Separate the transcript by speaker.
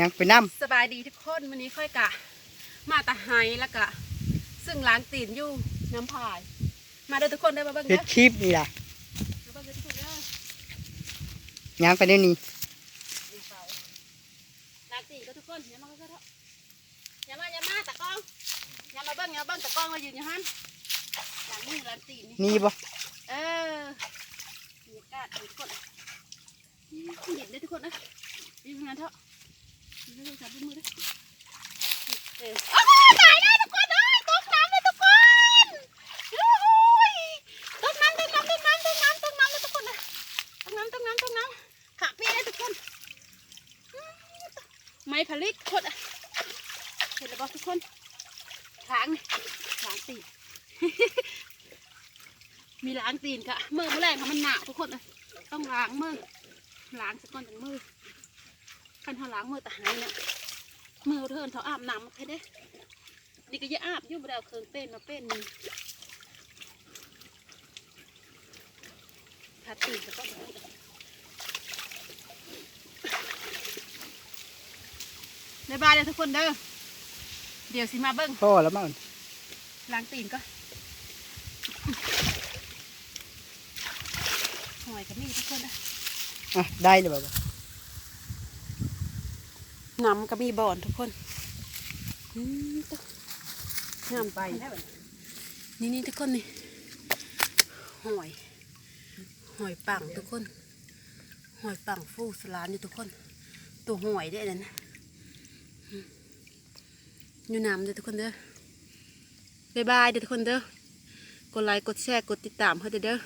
Speaker 1: ยังไปน้
Speaker 2: สบายดีทุกคนวันนี้ค่อยกะ มาตะไฮแล้วกะ ซึ่งล้างตีนอยู่น้ำพาย มาเด้อทุกคนได้อมาเบิ่งำ
Speaker 1: เฮ็
Speaker 2: เด้
Speaker 1: ด
Speaker 2: อ
Speaker 1: คลิปนี่ล่ะ
Speaker 2: มาเบิ่งเด้อทุกคนเด้อ
Speaker 1: ยังไปเดี๋ยวนี้
Speaker 2: ดูเปล่าล้างตีนก็ทุกคนอย่ามาก็เถอะอย่ามาอย่ามาตะกล้องอย่ามาเบิ่งอย่ามาเบิ่งตะกล้องมายืนอยู่ฮั่นล้างมือล้างตีนนี่
Speaker 1: นี่บ่
Speaker 2: เออบรรยากาศทุกคนอืมเห็นได้ทุกคนนะยืนตรงนั้นเถอะยืน ตรงนั้นมือเด้อเอออ้าวตายแล้วทุกคนเอ้ยตกน้ำเลยทุกคนยูหูยตกน้ำตกน้ำตกน้ำตกน้ำตกน้ำเลยทุกคนนะตกน้ำตกน้ำตกน้ำขาพี่เลยทุกคนไม้ผลิตคนอะเห็นแล้วบอกทุกคนล้างนี่ล้างตีนมีล้างตีนค่ะมือเมื่อแรงค่ะมันหนาทุกคนเลยต้องล้างมือล้างสักก่อนถึงมือ นเขาล้างมือแต่หายเนี่ยมือเทินเขาอาบน้ำมาแค่ได้นี่ก็จะอาบอยู่บ่ได้เอาเครื่องเป็นมาเป็นนี่ถ้าตีนก็ต้องแบบนี้บ๊ายบายเลยทุกคนเด้อ เดี๋ยวสิมาเบิ้ง
Speaker 1: พ่อแล้วมั้ง
Speaker 2: ล้างตีนก็หอยกับมีทุกคนนะ
Speaker 1: อะได้เลยบ่บ่
Speaker 2: น้ำก็มีบ่อนทุกคนอืมตุ๊น้ำไป นี่นี่ทุกคนนี่หอย หอยปังทุกคน หอยปังฟูสลานอยู่ทุกคน ตัวหอยได้เลยนะอืมอยู่น้ำเด้อทุกคนเด้อบ๊ายบายเด้อทุกคนเด้อกดไลค์กดแชร์กดติดตามเพื่อเด้อ